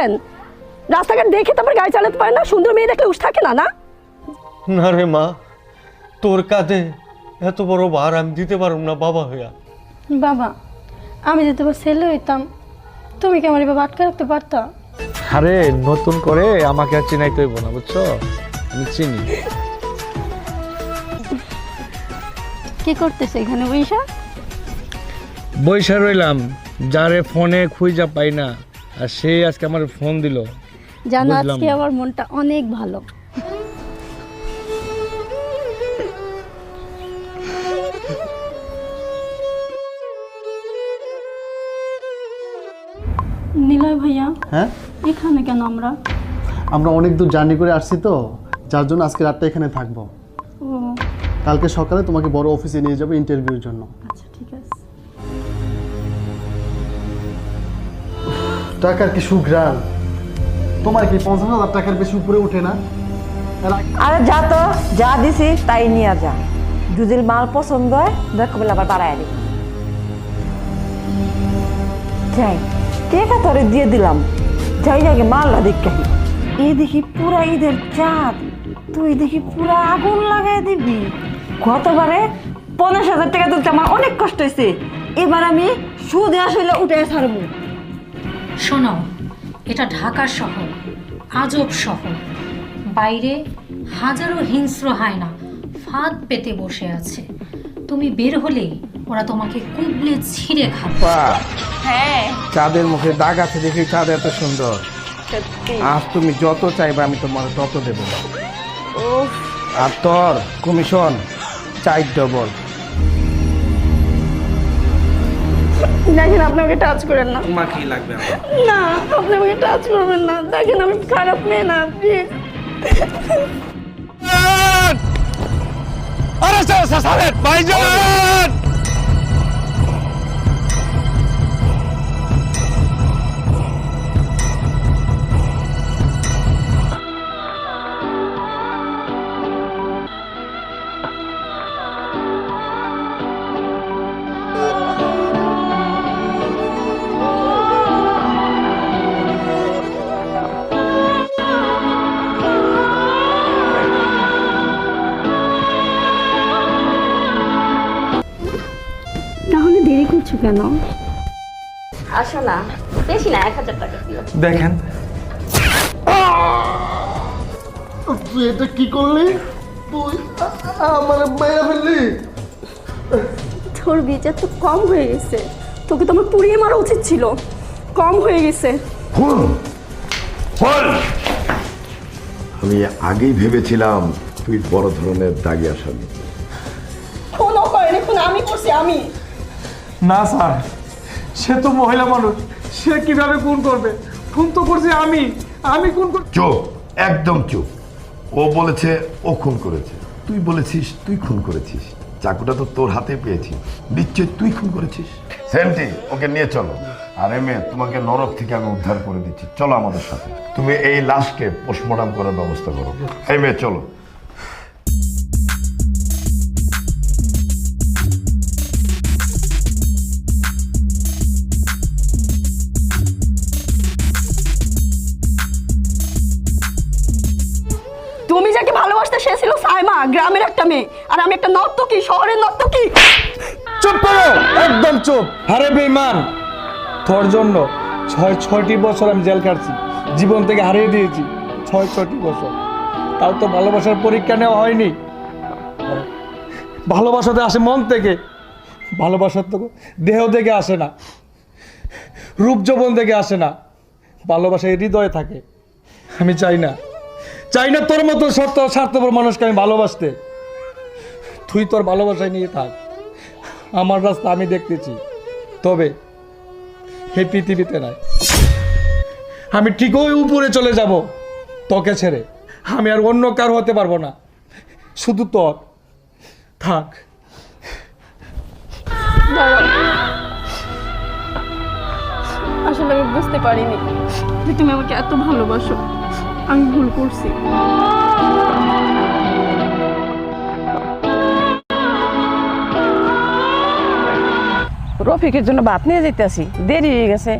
চোখে রাস্তাঘাট দেখে তারপর গাড়ি চালাতে পারে না সুন্দর মেয়ে দেখলে উস থাকে না না? না রে মা তোর কাঁধে এত বড় ভার আমি দিতে পারব না বাবা হইয়া। বাবা আমি যদি তোমার ছেলে হইতাম তুমি কি আমার এভাবে আটকে রাখতে পারতা? আরে নতুন করে আমাকে আর চিনাইতে হইব না বুঝছ? আমি চিনি। কি করতেছে এখানে বৈশা? বৈশা রইলাম যারে ফোনে খুঁজা পাই না। আর সে আজকে আমার ফোন দিল। জানো আজকে আমার মনটা অনেক ভালো। নিলয় ভাইয়া হ্যাঁ? এখানে কেন আমরা? আমরা অনেক দূর জার্নি করে আসছি তো যার জন্য আজকে রাতটা এখানে থাকব। কালকে সকালে তোমাকে বড় অফিসে নিয়ে যাব ইন্টারভিউর জন্য। টাকার কি সুগ্রান তোমার কি পঞ্চাশ হাজার টাকার বেশি উপরে ওঠে না? আরে যা তো, যা দিছি তাই নিয়ে যা। যদি মাল পছন্দ হয়, দেখো বলে আবার বাড়ায় দিই যাই টেকা তোরে দিয়ে দিলাম। যাই যাকে মালটা দেখি এই দেখি পুরা ঈদের চাঁদ। তুই দেখি পুরা আগুন লাগাই দিবি। গতবারে পঞ্চাশ হাজার টাকা তুলতে আমার অনেক কষ্ট হয়েছে। এবার আমি সুদে আসলে উঠে ছাড়বো। শোনো এটা ঢাকা শহর আজব শহর। বাইরে হাজারো হিংস্র হায়না ফাঁদ পেতে বসে আছে। তুমি বের হলে ওরা তোমাকে কুবলে ছিঁড়ে খাবে। হ্যাঁ। চাঁদের মুখে দাগ আছে দেখি চাঁদ এত সুন্দর। আজ তুমি যত চাইবে আমি তোমার তত দেব। আর তোর কমিশন চাই ডবল। দেখেন আপনি আমাকে টাচ করেন না তোমার কি লাগবে আমার না আপনি আমাকে টাচ করবেন না দেখেন আমি খারাপ মেয়ে না প্লিজ আরে স্যার স্যার ভাইজান কেন? আসো না বেশি না এক হাজার টাকা দেখেন। তুই এটা কি করলি? তুই আমার মেয়ে ফেললি। তোর বিচার তো কম হয়ে গেছে। তোকে তো আমার পুড়িয়ে মারা উচিত ছিল। কম হয়ে গেছে। আমি আগেই ভেবেছিলাম তুই বড় ধরনের দাগি আসামি। কোনো করেনি কোনো আমি করছি আমি। না স্যার। সে তো মহিলা মানুষ। সে কীভাবে খুন করবে? খুন তো করছি আমি। আমি খুন কর চুপ একদম চুপ। ও বলেছে ও খুন করেছে। তুই বলেছিস তুই খুন করেছিস। চাকুটা তো তোর হাতে পেয়েছি। নিশ্চয় তুই খুন করেছিস? সেন্টি ওকে নিয়ে চলো। আর এমএ তোমাকে নরক থেকে আমি উদ্ধার করে দিচ্ছি। চলো আমাদের সাথে। তুমি এই লাশকে পোস্টমর্টম করার ব্যবস্থা করো। এই মেয়ে চলো। একটা মেয়ে। আর আমি একটা নর্তকী, শহরের নর্তকী। চুপ করো, একদম চুপ। আরে বেইমান, তোর জন্য ছয়, ছয়টি বছর আমি জেল কাটছি জীবন থেকে হারিয়ে দিয়েছি ছয়, ছয়টি বছর। তাও তো ভালোবাসার পরীক্ষা নেওয়া হয়নি। ভালোবাসাতে আসে মন থেকে, ভালোবাসার তো দেহ থেকে আসে না, রূপ যৌবন থেকে আসে না। ভালোবাসা হৃদয়ে থাকে। আমি চাই না চাই না তোর মতো সত্য স্বার্থপর মানুষকে আমি ভালোবাসতে। তুই তোর ভালোবাসায় নিয়ে থাক। আমার রাস্তা আমি দেখতেছি। তবে এই পৃথিবীতে নাই। আমি ঠিকই উপরে চলে যাব, তোকে ছেড়ে। আমি আর অন্য কার হতে পারব না। শুধু তোর। থাক। আসলে আমি বুঝতে পারিনি যে তুমি আমাকে এত ভালোবাসো। আমি ভুল করছি। রফিকের জন্য বাত নিয়ে যাইতেছি। দেরি হয়ে গেছে।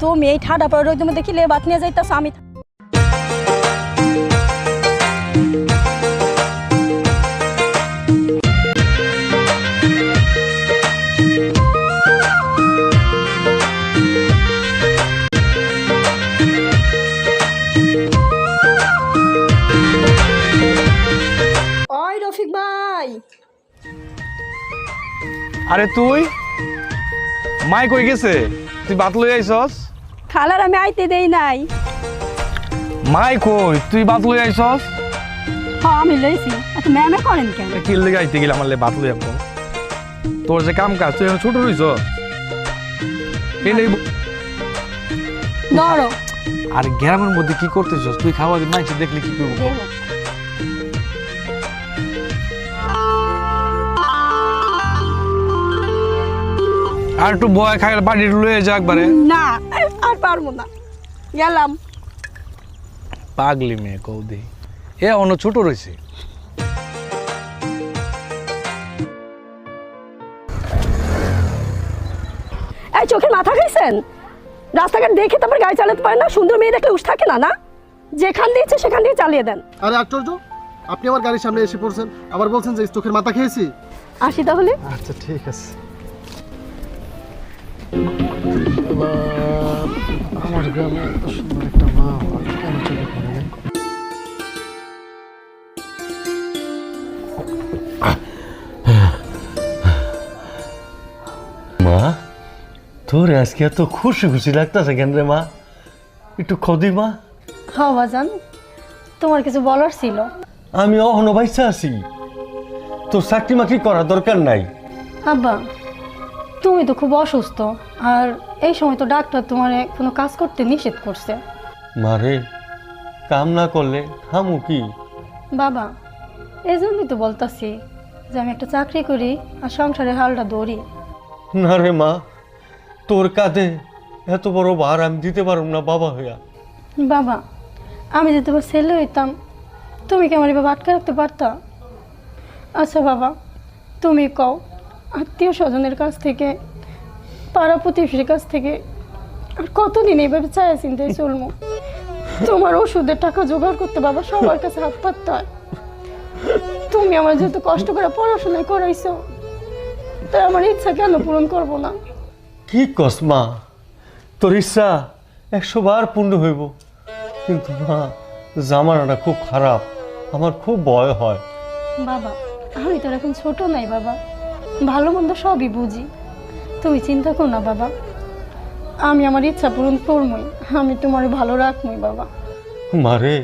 তুমি এই ঠাডা পরে রোদ কি লে বাত নিয়ে যাইতাছ? আমি আরে তুই? মাই কই গেছে? তুই বাত লই আইছস? খালার আমি আইতে দেই নাই। মাই কই? তুই বাত লই আইছস? হ্যাঁ আমি লইছি। এত ম্যামে করেন কেন? কি লেগে আইতে গেলে আমার বাত লই আসব তোর যে কাম কাজ তুই ছোট রইছ? এই নেই ধরো। আর গ্রামের মধ্যে কি করতেছস? তুই খাওয়া মাইছে দেখলি কি করব? আর একটু বয় খাইলে বাড়ি লয়ে যা একবারে। না আর পারব না। গেলাম। পাগলি মেয়ে কৌদি। এ অন্য ছোট রয়েছে। এই চোখের মাথা খাইছেন? রাস্তাঘাট দেখে তারপর গাড়ি চালাতে পারেন না? সুন্দর মেয়ে দেখলে উঠ থাকে না না? যেখান দিয়েছে সেখান দিয়ে চালিয়ে দেন। আরে আশ্চর্য আপনি আমার গাড়ির সামনে এসে পড়ছেন। আবার বলছেন যে চোখের মাথা খেয়েছি? আসি তাহলে। আচ্ছা ঠিক আছে। আমার গ্রামে এত সুন্দর একটা মা হয় কেন চোখে পড়ে মা তোর আজকে এত খুশি খুশি লাগতেছে কেন রে মা? একটু খদি মা। হ্যাঁ বাজান তোমার কিছু বলার ছিল। আমি অহনো বাইসা আছি। তোর চাকরি মাকরি করার দরকার নাই। আব্বা তুমি তো খুব অসুস্থ আর এই সময় তো ডাক্তার তোমার কোনো কাজ করতে নিষেধ করছে। মারে কাম না করলে থামু কি? বাবা এই জন্যই তো বলতাছি যে আমি একটা চাকরি করি আর সংসারের হালটা দৌড়ি না রে মা তোর কাঁধে এত বড় ভার আমি দিতে পারব না বাবা হইয়া। বাবা আমি যদি তোমার ছেলে হইতাম তুমি কি আমার এভাবে আটকে রাখতে পারতা? আচ্ছা বাবা তুমি কও আত্মীয় স্বজনের কাছ থেকে পাড়া প্রতিবেশীর কাছ থেকে আর কতদিন এইভাবে চায় চিন্তায় চলবো? তোমার ওষুধের টাকা জোগাড় করতে বাবা সবার কাছে হাত পাততে হয়। তুমি আমার যেহেতু কষ্ট করে পড়াশোনা করাইছো তাই আমার ইচ্ছা কেন পূরণ করব না? কি কসমা তোর ইচ্ছা একশো বার পূর্ণ হইব। কিন্তু মা জামানাটা খুব খারাপ। আমার খুব ভয় হয়। বাবা আমি তো এখন ছোট নাই বাবা। ভালো মন্দ সবই বুঝি। তুমি চিন্তা করো না বাবা। আমি আমার ইচ্ছা পূরণ করবই আমি তোমার ভালো রাখবই বাবা। মারে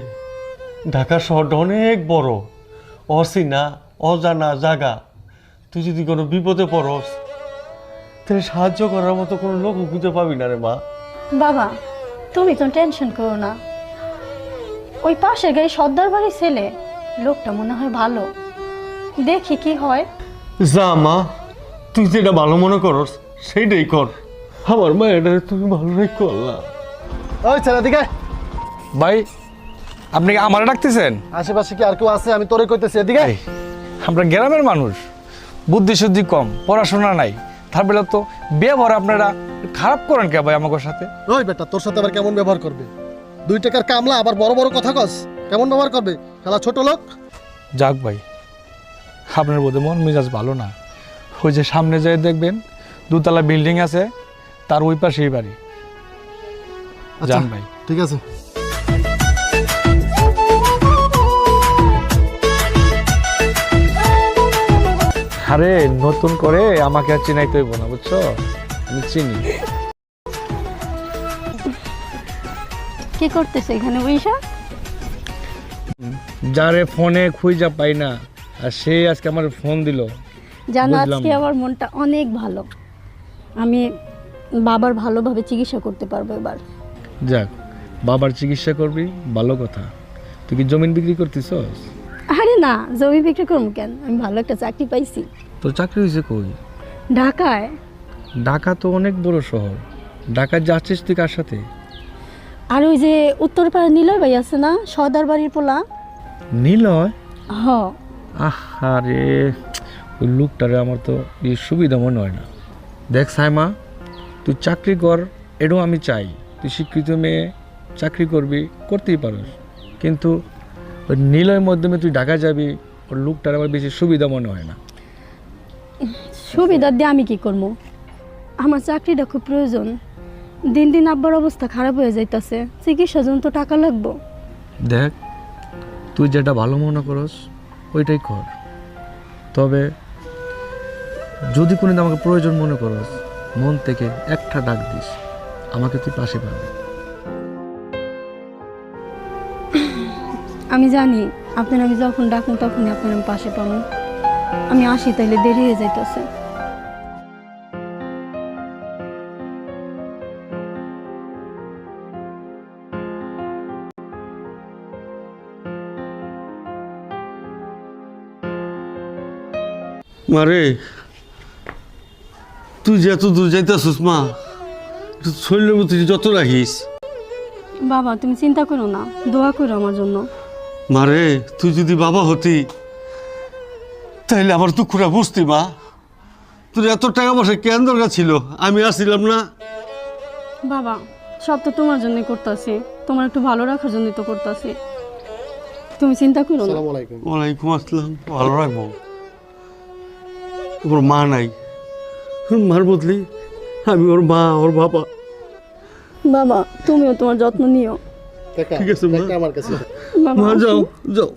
ঢাকা শহরটা অনেক বড়। অচেনা অজানা জায়গা। তুই যদি কোনো বিপদে পড়স তাহলে সাহায্য করার মতো কোনো লোক খুঁজে পাবি না রে মা। বাবা তুমি তো টেনশন করো না। ওই পাশের গাড়ি সর্দার বাড়ির ছেলে লোকটা মনে হয় ভালো। দেখি কি হয়। যা মা তুই যেটা ভালো মনে করস সেইটাই কর। আমার মা এটা তুমি ভালো রেখ করলা। ওই ছেলে দিকে। ভাই আপনি কি আমারে ডাকতেছেন? আশেপাশে কি আর কেউ আছে? আমি তোরে কইতেছি এদিকে। আমরা গ্রামের মানুষ। বুদ্ধি শুদ্ধি কম পড়াশোনা নাই। তারপরে তো ব্যবহার আপনারা খারাপ করেন কে ভাই আমাদের সাথে? ওই বেটা তোর সাথে আবার কেমন ব্যবহার করবে? দুই টাকার কামলা আবার বড় বড় কথা কস কেমন ব্যবহার করবে? খেলা ছোট লোক। যাক ভাই আপনার বোধে মন মেজাজ ভালো না। ওই যে সামনে যেয়ে দেখবেন দুতলা বিল্ডিং আছে তার ওই পাশেই বাড়ি। আচ্ছা যান ভাই। ঠিক আছে। আরে নতুন করে আমাকে আর চিনাইতে হইব না বুঝছ? আমি চিনি। কি করতেছে এখানে বৈশা? যারে ফোনে খুঁজা পাই না আর সে আজকে আমার ফোন দিল। জানো আজকে আমার মনটা অনেক ভালো। আমি বাবার ভালোভাবে চিকিৎসা করতে পারব এবার। যাক বাবার চিকিৎসা করবি ভালো কথা। তুই কি জমিন বিক্রি করতেছস? আরে না জমি বিক্রি করব কেন? আমি ভালো একটা চাকরি পাইছি। তোর চাকরি হয়েছে কই? ঢাকায়। ঢাকা তো অনেক বড় শহর। ঢাকা যাচ্ছিস তুই কার সাথে? আর ওই যে উত্তরপাড়া নিলয় ভাই আছে না? সর্দার বাড়ির পোলা। নিলয়? হ আরে ওই লোকটারে আমার তো এই সুবিধা মনে হয় না। দেখ সাইমা তুই চাকরি কর এটাও আমি চাই। তুই শিক্ষিত মেয়ে চাকরি করবি করতেই পারোস। কিন্তু ওই নিলয়ের মাধ্যমে তুই ঢাকা যাবি ওর লোকটার আমার বেশি সুবিধা মনে হয় না। সুবিধা দিয়ে আমি কি করব? আমার চাকরিটা খুব প্রয়োজন। দিন দিন আব্বার অবস্থা খারাপ হয়ে যাইতাছে। চিকিৎসার জন্য তো টাকা লাগবো। দেখ তুই যেটা ভালো মনে করস ওইটাই কর। তবে যদি কোনো আমাকে প্রয়োজন মনে করস, মন থেকে একটা ডাক দিস, আমাকে তুই পাশে পাবি। আমি জানি আপনার আমি যখন ডাকুন তখনই আপনার আমি পাশে পাবো। আমি আসি তাইলে দেরি হয়ে যাইতেছে। মারে তুই যে এত দূর যাইতেছিস মা শরীরের মধ্যে যত রাখিস। বাবা তুমি চিন্তা করো না দোয়া করো আমার জন্য। মারে তুই যদি বাবা হতি তাহলে আমার দুঃখটা বুঝতি মা। তোর এত টাকা পয়সা কেন দরকার ছিল? আমি আসছিলাম না। বাবা সব তো তোমার জন্যই করতেছি। তোমার একটু ভালো রাখার জন্যই তো করতেছি। তুমি চিন্তা করো না। আসসালামু আলাইকুম। ওয়ালাইকুম আসসালাম। ভালো রাখব। ওর মা নাই। ওর মার বদলি আমি ওর মা ওর বাবা। বাবা তুমিও তোমার যত্ন নিও। টাকা ঠিক আছে, আমার কাছে। বাবা মা যাও যাও।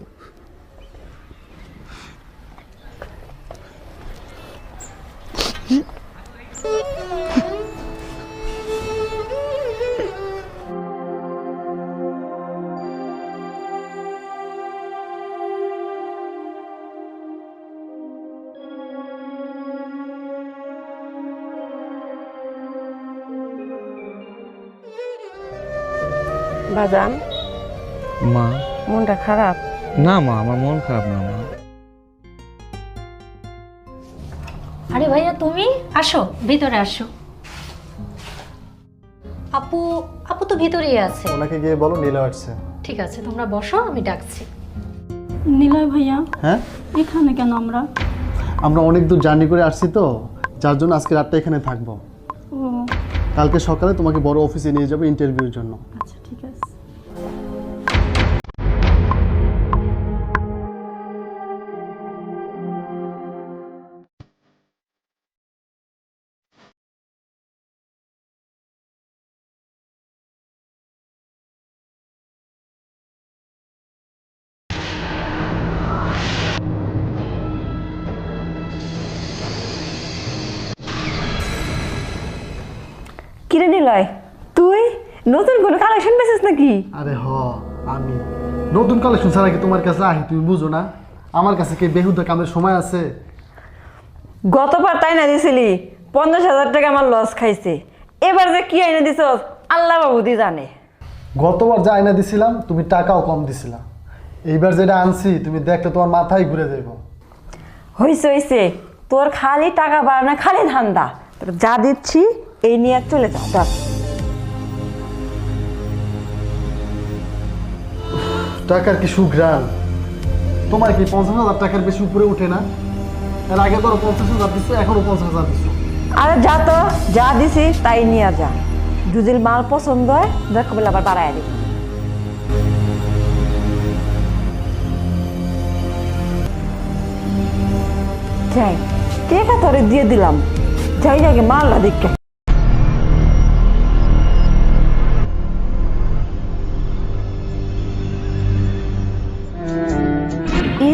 বাজান মা। মনটা খারাপ? না মা আমার মন খারাপ না মা। আরে ভাইয়া তুমি? আসো ভিতরে আসো। আপু আপু তো ভিতরেই আছে। ওনাকে গিয়ে বলো নীলা আসছে। ঠিক আছে তোমরা বসো আমি ডাকছি। নিলয় ভাইয়া হ্যাঁ? এখানে কেন আমরা? আমরা অনেক দূর জার্নি করে আসছি তো যার জন্য আজকে রাতটা এখানে থাকব। কালকে সকালে তোমাকে বড় অফিসে নিয়ে যাব ইন্টারভিউর জন্য। আচ্ছা। নিলয় তুই নতুন কোনো কালেকশন পেয়েছিস নাকি? আরে হ আমি। নতুন কালেকশন ছাড়া কি তোমার কাছে আহি তুমি বুঝো না? আমার কাছে কি বেহুদা কামের সময় আছে? গতবার তাই না দিছিলি পঞ্চাশ হাজার টাকা আমার লস খাইছে। এবার যে কি আইনে দিছ আল্লাহ বাবুদি জানে। গতবার যা আয়না দিছিলাম তুমি টাকাও কম দিছিলা। এইবার যেটা আনছি তুমি দেখলে তোমার মাথায় ঘুরে যাইব। হইছে হইছে। তোর খালি টাকা বাড়ানো খালি ধান্দা। যা দিচ্ছি এই নিয়ে আর চলে যা যা। টাকার কি সুগ্রান তোমার কি পঞ্চাশ হাজার টাকার বেশি উপরে উঠে না? এর আগে ধরো পঞ্চাশ হাজার দিচ্ছ এখনও পঞ্চাশ হাজার দিচ্ছ আরে যা তো যা দিছি তাই নিয়ে যা। যদি মাল পছন্দ হয় দেখ বলে আবার বাড়ায় দিবি। যাই টেকা তোরে দিয়ে দিলাম? যাই আগে মাল্লা দিকে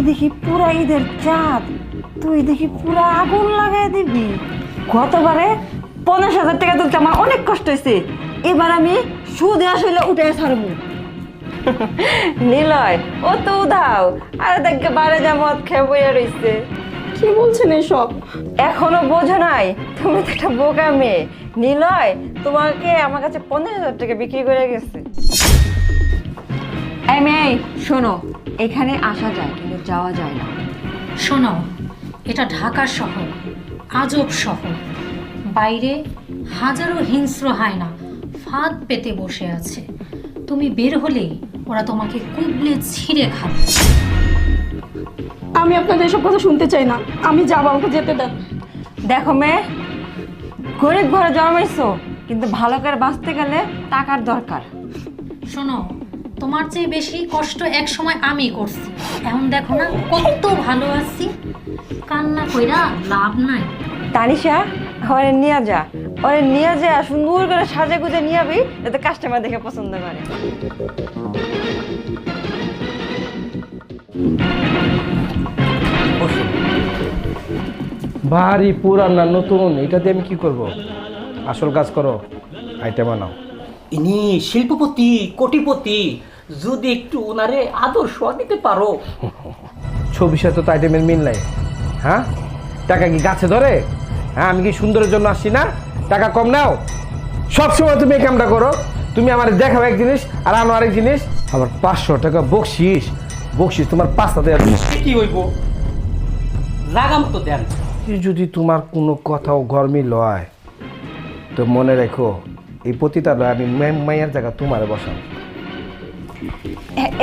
দেখি পুরা ঈদের চাঁদ। তুই দেখি পুরা আগুন লাগাই দিবি। গতবারে পঞ্চাশ হাজার টাকা তুলতে আমার অনেক কষ্ট হয়েছে। এবার আমি সুদে আসলে উঠে ছাড়বো। নিলয় ও তো উধাও। আরে দেখে বারে যা মদ খেয়ে বইয়া রইছে। কি বলছেন এসব? এখনও বোঝো নাই তুমি তো একটা বোকা মেয়ে। নিলয় তোমাকে আমার কাছে পঞ্চাশ হাজার টাকা বিক্রি করে গেছে। এই মেয়ে শোনো এখানে আসা যায় কিন্তু যাওয়া যায় না। শোনো এটা ঢাকা শহর আজব শহর। বাইরে হাজারো হিংস্র হায়না ফাঁদ পেতে বসে আছে। তুমি বের হলেই ওরা তোমাকে কুবলে ছিঁড়ে খাবে। আমি আপনাদের এসব কথা শুনতে চাই না। আমি যাব আমাকে যেতে দেন। দেখো মেয়ে গরিব ঘরে জন্মাইছো কিন্তু ভালো করে বাঁচতে গেলে টাকার দরকার। শোনো তোমার চেয়ে বেশি কষ্ট এক সময় আমি করছি। এখন দেখো না কত ভালো আছি। কান্না কইরা লাভ নাই। তানিশা ওরে নিয়ে যা। ওরে নিয়ে যা সুন্দর করে সাজে গুজে নিয়ে যাবি যাতে কাস্টমার দেখে পছন্দ করে। ভারী পুরান না নতুন। এটা দিয়ে আমি কি করব? আসল কাজ করো আইটেম আনাও। ইনি শিল্পপতি কোটিপতি। যদি একটু ওনারে আদর্শ নিতে পারো। ছবির সাথে তো আইটেমের মিল নাই। হ্যাঁ? টাকা কি গাছে ধরে? হ্যাঁ আমি কি সুন্দরের জন্য আসছি না? টাকা কম নাও। সবসময় তুমি এই কামটা করো। তুমি আমার দেখাও এক জিনিস আর আনো আরেক জিনিস। আমার পাঁচশো টাকা বকশিস। বকশিস তোমার পাঁচটা দেওয়া কি হইব? লাগাম তো দেন যদি তোমার কোনো কথাও গরমি লয় তো মনে রেখো এই লয় আমি মাইয়ার জায়গা তোমারে বসাম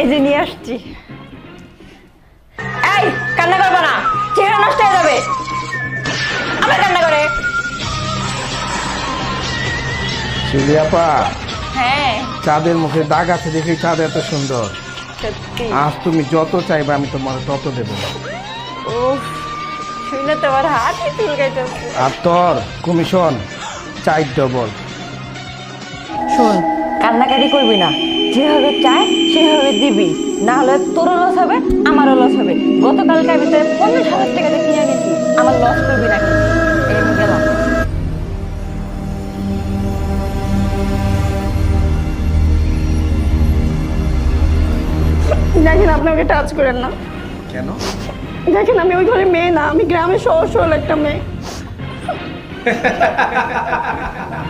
এই যে নিয়ে আসছি। এই কান্না করবে না চেহারা নষ্ট হয়ে যাবে। আবার কান্না করে। শিলিয়াপা হ্যাঁ। চাঁদের মুখে দাগ আছে দেখে চাঁদ এত সুন্দর। সত্যি। আজ তুমি যত চাইবে আমি তোমার তত দেবো। উফ শুনে তোমার হাতই চুলকাইতেছে। আর তোর কমিশন চাই ডবল। শোন কান্নাকাটি করবি না। যেভাবে চায় সেভাবে দিবি। না হলে তোরও লস হবে আমারও লস হবে। গতকালকে আমি তোর পঞ্চাশ হাজার টাকা দিয়ে কিনে নিয়েছি আমার লস করবি না গেলাম। দেখেন আপনি আমাকে টাচ করেন না। কেন? দেখেন আমি ওই ঘরে মেয়ে না আমি গ্রামে সহজ সরল একটা মেয়ে।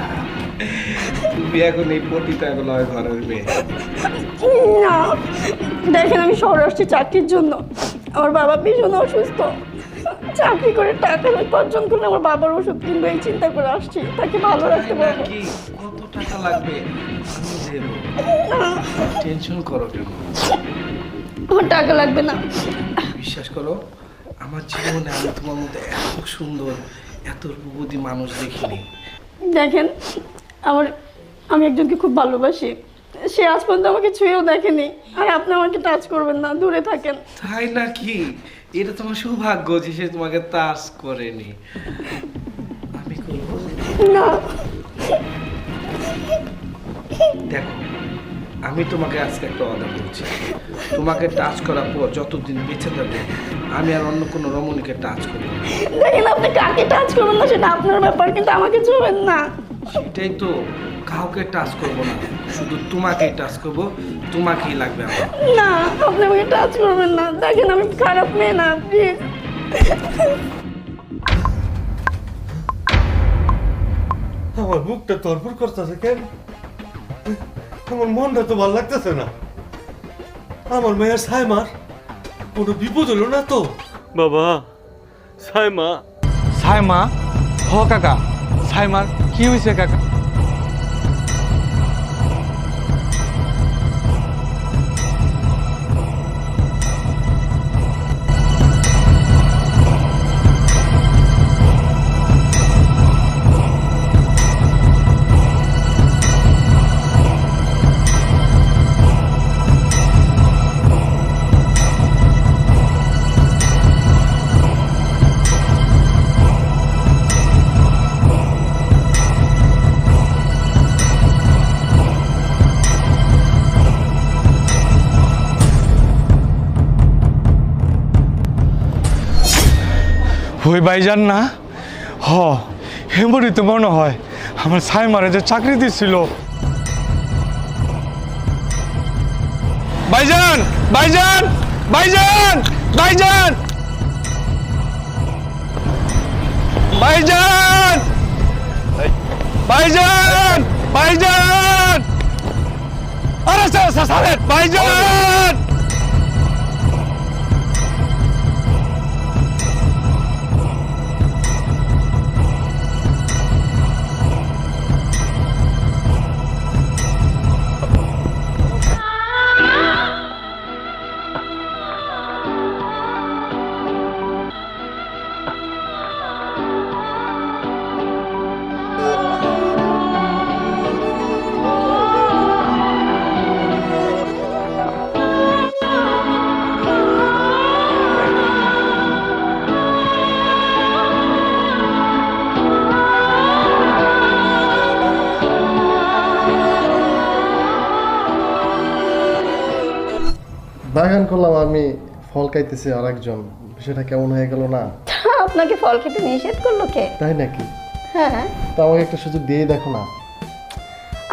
তুমি এখন এই পতিতা এগুলো ঘরের মেয়ে না। দেখেন আমি শহরে আসছি চাকরির জন্য। আমার বাবা ভীষণ অসুস্থ। চাকরি করে টাকা উপার্জন করে আমার বাবার ওষুধ কিনবো এই চিন্তা করে আসছি। তাকে ভালো রাখতে পারব। কি কত টাকা লাগবে? টেনশন করো কেন? আমার টাকা লাগবে না। বিশ্বাস করো আমার জীবনে আমি তোমার মধ্যে এত সুন্দর এত রূপবতী মানুষ দেখিনি। দেখেন আমার আমি একজনকে খুব ভালোবাসি। সে আজ পর্যন্ত আমাকে ছুঁয়েও দেখেনি। আর আপনি আমাকে টাচ করবেন না দূরে থাকেন। তাই নাকি? এটা তোমার সৌভাগ্য যে সে তোমাকে তাস করেনি। আমি করব? না। দেখো আমি তোমাকে আজকে একটা অর্ডার করছি। তোমাকে টাচ করার পর যতদিন বেঁচে থাকবে আমি আর অন্য কোনো রমণীকে টাচ করব না। দেখেন আপনি কাকে টাচ করবেন না সেটা আপনার ব্যাপার কিন্তু আমাকে ছুঁবেন না। সেটাই তো কাউকে টাচ করব না। শুধু তোমাকেই টাচ করব তোমাকেই লাগবে আমার। না আপনি আমাকে টাচ করবেন না। দেখেন আমি খারাপ মেয়ে না প্লিজ আমার বুকটা তরফর করতেছে কেন? আমার মনটা তো ভালো লাগতেছে না। আমার মেয়ের সাইমার কোনো বিপদ হলো না তো? বাবা সাইমা। সাইমা? হ কাকা। সাইমার কি হয়েছে কাকা? ওই ভাইজান না? হ, হেমরি তো মনে হয় আমার সাইমারে যে চাকরি দিছিল। ভাইজান ভাইজান ভাইজান ভাইজান! ভাইজান! ভাইজান ভাইজান! আরে স্যার স্যার বাগান করলাম আমি ফল খাইতেছি আর একজন বিষয়টা কেমন হয়ে গেল না? আপনাকে ফল খেতে নিষেধ করল কে? তাই নাকি? হ্যাঁ। তো আমাকে একটা সুযোগ দিয়ে দেখো না।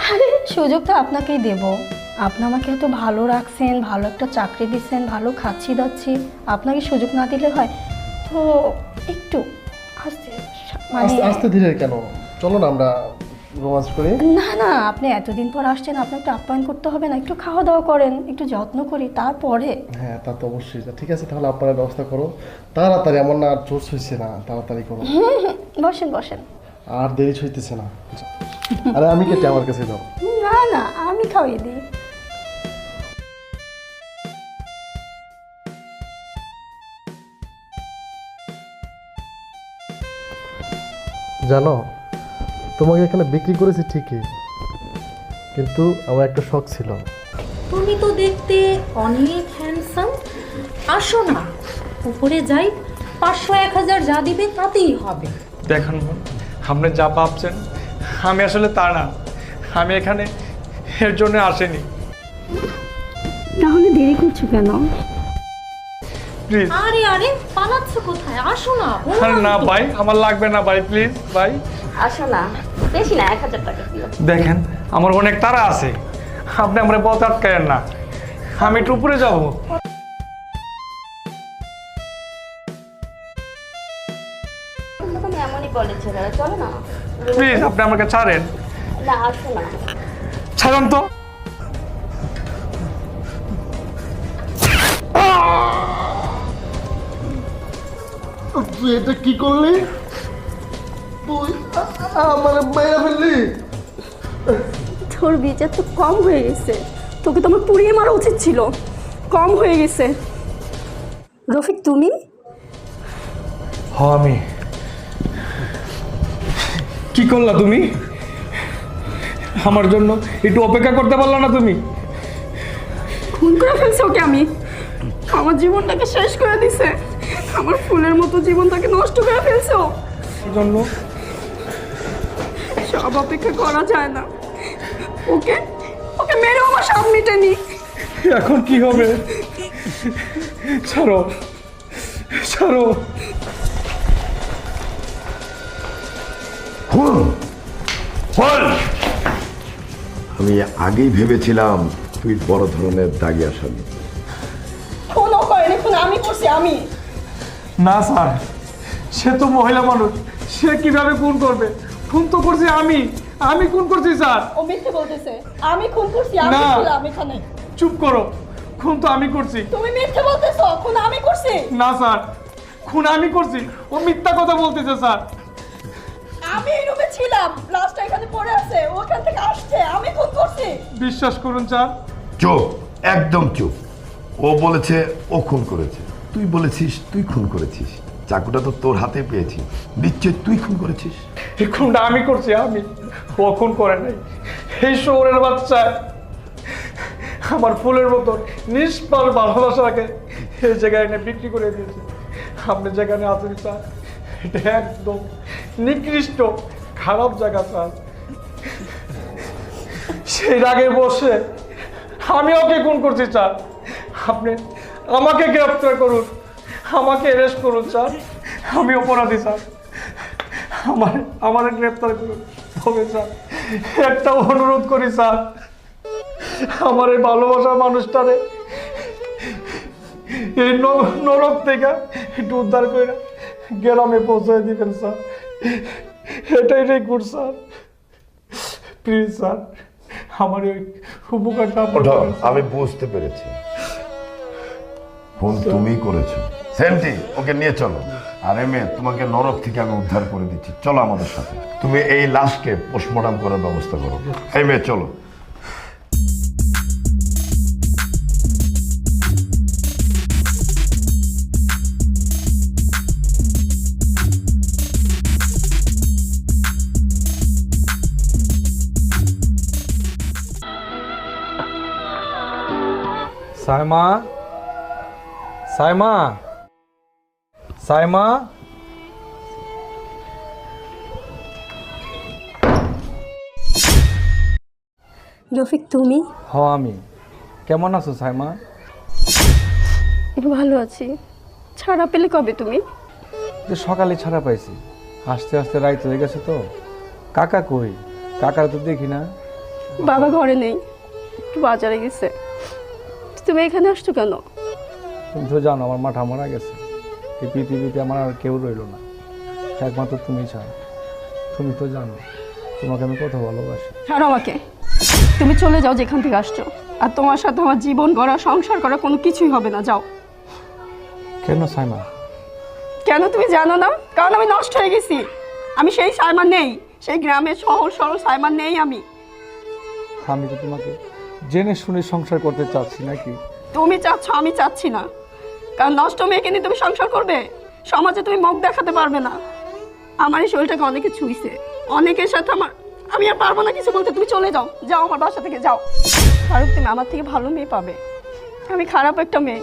আরে সুযোগ তো আপনাকেই দেব। আপনি আমাকে এত ভালো রাখছেন ভালো একটা চাকরি দিচ্ছেন ভালো খাচ্ছি দাচ্ছি। আপনাকে সুযোগ না দিলে হয় তো একটু আস্তে মানে আস্তে আস্তে ধীরে কেন? চলো না আমরা রোমান্স করি? না না আপনি এতদিন পর আসছেন একটু আপ্যায়ন করতে হবে না একটু খাওয়া দাওয়া করেন একটু যত্ন করি তারপরে। হ্যাঁ তা তো অবশ্যই। ঠিক আছে তাহলে আপনারা ব্যবস্থা করো। তাড়াতাড়ি আমার না আর জোশ হয়েছে না তাড়াতাড়ি করো। বসেন বসেন। আর দেরি হইতেছে না। আরে আমি কেটে আমার কাছে দাও না না আমি খাওয়াই দিই। জানো তোমাকে এখানে বিক্রি করেছি ঠিকই কিন্তু আমার একটা শখ ছিল। তুমি তো দেখতে অনেক হ্যান্ডসাম আসো না উপরে যাই পাঁচশো এক হাজার যা দিবে তাতেই হবে। দেখুন বোন, আপনি যা ভাবছেন আমি আসলে তা না। আমি এখানে এর জন্য আসেনি। তাহলে দেরি করছ কেন? প্লিজ আরে আরে পালাচ্ছ কোথায়? আসো না আরে না ভাই আমার লাগবে না ভাই প্লিজ ভাই। আসো না। বেশি না এক হাজার টাকা। দেখেন আমার অনেক তারা আছে। আপনি আমার পথ আটকায়েন না। আমি একটু উপরে যাব। প্লিজ আপনি আমাকে ছাড়েন। না ছাড়েন তো। তুই এটা কি করলি? তুই? আমার মাইরা ফেললি? তোর বিচার তো কম হয়ে গেছে। তোকে তো আমার পুড়িয়ে মারা উচিত ছিল। কম হয়ে গেছে। রফিক তুমি? হ আমি। কি করলা তুমি? আমার জন্য একটু অপেক্ষা করতে পারলা না তুমি? খুন করে ফেলছো ওকে আমি। আমার জীবনটাকে শেষ করে দিছে। আমার ফুলের মতো জীবনটাকে নষ্ট করে ফেলছো। জন্য সব অপেক্ষা করা যায় না। ওকে? ওকে মেরেও আমার সব মিটেনি। এখন কি হবে? ছাড়ো। ছাড়ো। খুন খুন আমি আগেই ভেবেছিলাম তুই বড় ধরনের দাগি আসামি। খুনও করেনি খুন আমি করছি আমি। না স্যার। সে তো মহিলা মানুষ। সে কীভাবে খুন করবে? খুন তো করছি আমি। আমি খুন করছি স্যার। ও মিথ্যে বলতেছে। আমি খুন করছি আমি না। ছিলাম এখানে। চুপ করো। খুন তো আমি করছি। তুমি মিথ্যে বলতেছো খুন আমি করছি? না স্যার। খুন আমি করছি। ও মিথ্যা কথা বলতেছে স্যার। আমি এই রুমে ছিলাম। লাস্টটা এখানে পড়ে আছে। ও ওখান থেকে আসছে। আমি খুন করছি। বিশ্বাস করুন স্যার। চুপ একদম চুপ। ও বলেছে ও খুন করেছে। তুই বলেছিস তুই খুন করেছিস। চাকুটা তো তোর হাতে পেয়েছি। নিশ্চয় তুই খুন করেছিস। খুনটা আমি করছি, আমি। ও খুন করে নাই। এই শহরের বাচ্চা। আমার ফুলের মতন নিষ্পাল ভালোবাসাকে এই জায়গায় এনে বিক্রি করে দিয়েছে। আপনি যেখানে আছেন, স্যার, এটা একদম নিকৃষ্ট, খারাপ জায়গা, স্যার। সেই রাগে বসে আমি ওকে খুন করছি, স্যার। আপনি আমাকে গ্রেপ্তার করুন। আমাকে অ্যারেস্ট করুন স্যার আমি অপরাধী স্যার আমার আমার গ্রেপ্তার করুন। তবে স্যার একটা অনুরোধ করি স্যার আমার এই ভালোবাসার মানুষটারে এই নরক থেকে একটু উদ্ধার করে গ্রামে পৌঁছে দিবেন স্যার এটাই রেকুর স্যার প্লিজ স্যার আমার ওই উপকারটা। আমি বুঝতে পেরেছি। খুন তুমি করেছ। সেন্টি ওকে নিয়ে চলো। আর এম তোমাকে নরক থেকে আমি উদ্ধার করে দিচ্ছি। চলো আমাদের সাথে। তুমি এই লাশকে পোস্টমর্টম করার ব্যবস্থা করো। এই মেয়ে চলো। সাইমা? সাইমা? সাইমা? রফিক তুমি? হ আমি। কেমন আছো সাইমা? ভালো আছি। ছাড়া পেলে কবে তুমি? যে সকালে ছাড়া পাইছি। আস্তে আস্তে রাইত হয়ে গেছে তো। কাকা কই? কাকার তো দেখি না। বাবা ঘরে নেই। একটু বাজারে গেছে। তুমি এখানে আসছো কেন? তুমি তো জানো আমার মাথা মারা গেছে। এই পৃথিবীতে আমার আর কেউ রইল না। একমাত্র তুমি ছাড়া। তুমি তো জানো তোমাকে আমি কত ভালোবাসি। ছাড়ো আমাকে। তুমি চলে যাও যেখান থেকে আসছো। আর তোমার সাথে আমার জীবন গড়া সংসার করা কোনো কিছুই হবে না। যাও। কেন সাইমা? কেন তুমি জানো না? কারণ আমি নষ্ট হয়ে গেছি। আমি সেই সাইমান নেই। সেই গ্রামের শহর সরল সাইমান নেই আমি। আমি তো তোমাকে জেনে শুনে সংসার করতে চাচ্ছি নাকি? তুমি চাচ্ছ আমি চাচ্ছি না। কারণ নষ্ট মেয়েকে নিয়ে তুমি সংসার করবে, সমাজে তুমি মুখ দেখাতে পারবে না। আমার এই শরীরটাকে অনেকে ছুঁইছে। অনেকের সাথে আমার, আমি আর পারব না কিছু বলতে। তুমি চলে যাও যাও আমার বাসা থেকে, যাও। ফারুক, তুমি আমার থেকে ভালো মেয়ে পাবে। আমি খারাপ একটা মেয়ে।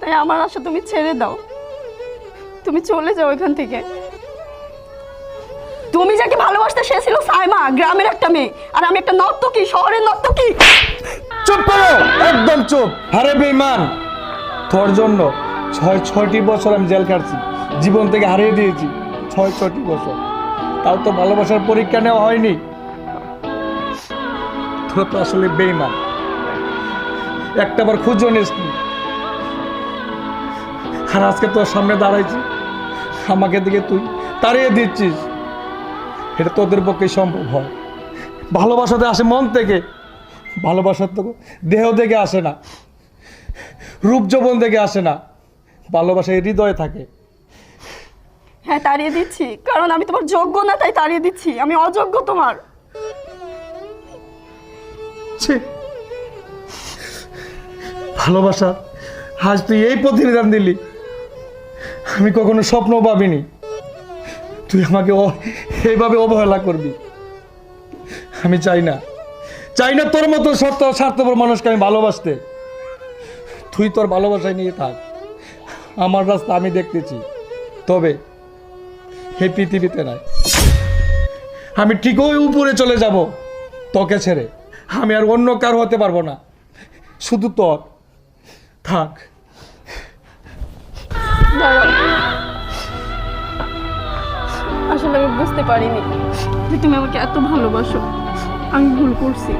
তাই আমার আশা তুমি ছেড়ে দাও। তুমি চলে যাও এখান থেকে। তুমি যাকে ভালোবাসতে সে ছিল সাইমা, গ্রামের একটা মেয়ে। আর আমি একটা নর্তকী, শহরের নর্তকী। চুপ করো, একদম চুপ। আরে বেইমান। তোর জন্য ছয়, ছয়টি বছর আমি জেল কাটছি জীবন থেকে হারিয়ে দিয়েছি। ছয়, ছয়টি বছর। তাও তো ভালোবাসার পরীক্ষা নেওয়া হয়নি। তোরা তো আসলে বেইমান একটা বার খুঁজো নিস। আর আজকে তোর সামনে দাঁড়াইছি। আমাকে দিকে তুই তাড়িয়ে দিচ্ছিস। এটা তোদের পক্ষে সম্ভব হয়। ভালোবাসাতে আসে মন থেকে। ভালোবাসার তো দেহ থেকে আসে না। রূপ যৌবন থেকে আসে না। ভালোবাসা হৃদয়ে থাকে। হ্যাঁ তাড়িয়ে দিচ্ছি। কারণ আমি তোমার যোগ্য না তাই তাড়িয়ে দিচ্ছি। আমি অযোগ্য তোমার। ছি। ভালোবাসা আজ তুই এই প্রতিনিধান দিলি। আমি কখনো স্বপ্ন ভাবিনি। তুই আমাকে এইভাবে অবহেলা করবি। আমি চাই না। চাই না তোর মতো সত্য স্বার্থপর মানুষকে আমি ভালোবাসতে। তুই তোর ভালোবাসায় নিয়ে থাক। আমার রাস্তা আমি দেখতেছি। তবে হে পৃথিবীতে নাই। আমি ঠিকই উপরে চলে যাব, তোকে ছেড়ে। আমি আর অন্য কারও হতে পারব না। শুধু তোর। থাক। আসলে আমি বুঝতে পারিনি তুমি আমাকে এত ভালোবাসো। আমি ভুল করছি।